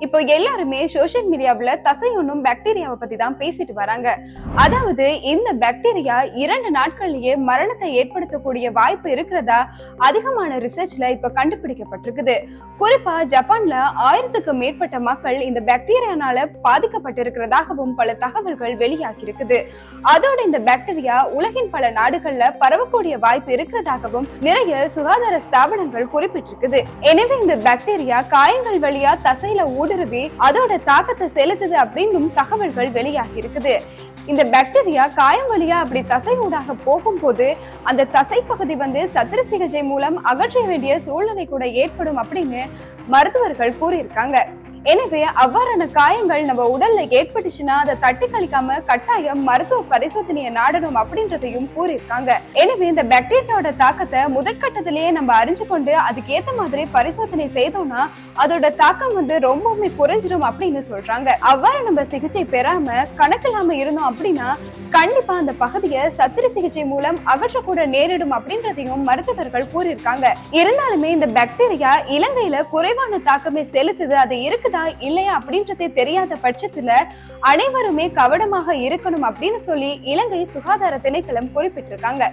இப்போ எல்லாருமே சோஷியல் மீடியாவில் தசை பாக்டீரியாவை பத்தி தான் பேசிட்டு வராங்க. அதாவது இந்த பாக்டீரியா இரண்டு நாட்கள்லயே மரணத்தை ஏற்படுத்தக்கூடிய வாய்ப்பு இருக்கிறதா அதிகமான ரிசர்ச்ல இப்ப கண்டுபிடிக்கப்பட்டிருக்குது. குறிப்பா ஜப்பான்ல ஆயிரத்துக்கு மேற்பட்ட மக்கள் இந்த பாக்டீரியானால பாதிக்கப்பட்டிருக்கிறதாகவும் பல தகவல்கள் வெளியாகி இருக்குது அதோட இந்த பாக்டீரியா உலகின் பல நாடுகள்ல பரவக்கூடிய வாய்ப்பு இருக்கிறதாகவும் நிறைய சுகாதார ஸ்தாபனங்கள் குறிப்பிட்டிருக்குது. எனவே இந்த பாக்டீரியா காயங்கள் வழியா தசையில ஊடுருவி அதோட தாக்கத்தை செலுத்துது அப்படின்னும் தகவல்கள் வெளியாகி இருக்குது இந்த பாக்டீரியா காயம் வழியா அப்படி தசை ஊடாக போகும்போது அந்த தசை பகுதி வந்து சத்திர சிகிச்சை மூலம் அகற்ற வேண்டிய சூழ்நிலை கூட ஏற்படும் அப்படின்னு மருத்துவர்கள் கூறியிருக்காங்க. எனவே அவ்வாறான காயங்கள் நம்ம உடல்ல ஏற்பட்டுச்சுன்னா அதை தட்டி கழிக்காம கட்டாயம் மருத்துவ பரிசோதனையை நாடணும் அப்படின்றதையும் கூறியிருக்காங்க. எனவே இந்த பாக்டீரியாவோட தாக்கத்தை முதற்கட்டத்திலேயே நம்ம அறிஞ்சு கொண்டு அதுக்கு ஏத்த மாதிரி பரிசோதனை செய்தோம்னா அதோட தாக்கம் வந்து ரொம்பவுமே குறைஞ்சிரும் அப்படின்னு சொல்றாங்க. அவ்வாறு நம்ம சிகிச்சை பெறாம கணக்கில்லாம இருந்தோம் அப்படின்னா கண்டிப்பா அந்த பகுதியை சத்திர சிகிச்சை மூலம் அகற்றக்கூட நேரிடும் அப்படின்றதையும் மருத்துவர்கள் கூறியிருக்காங்க. இருந்தாலுமே இந்த பாக்டீரியா இலங்கையில குறைவான தாக்கமே செலுத்துது அது இருக்குதா இல்லையா அப்படின்றதே தெரியாத பட்சத்துல அனைவருமே கவனமாக இருக்கணும் அப்படின்னு சொல்லி இலங்கை சுகாதார திணைக்களம் குறிப்பிட்டிருக்காங்க.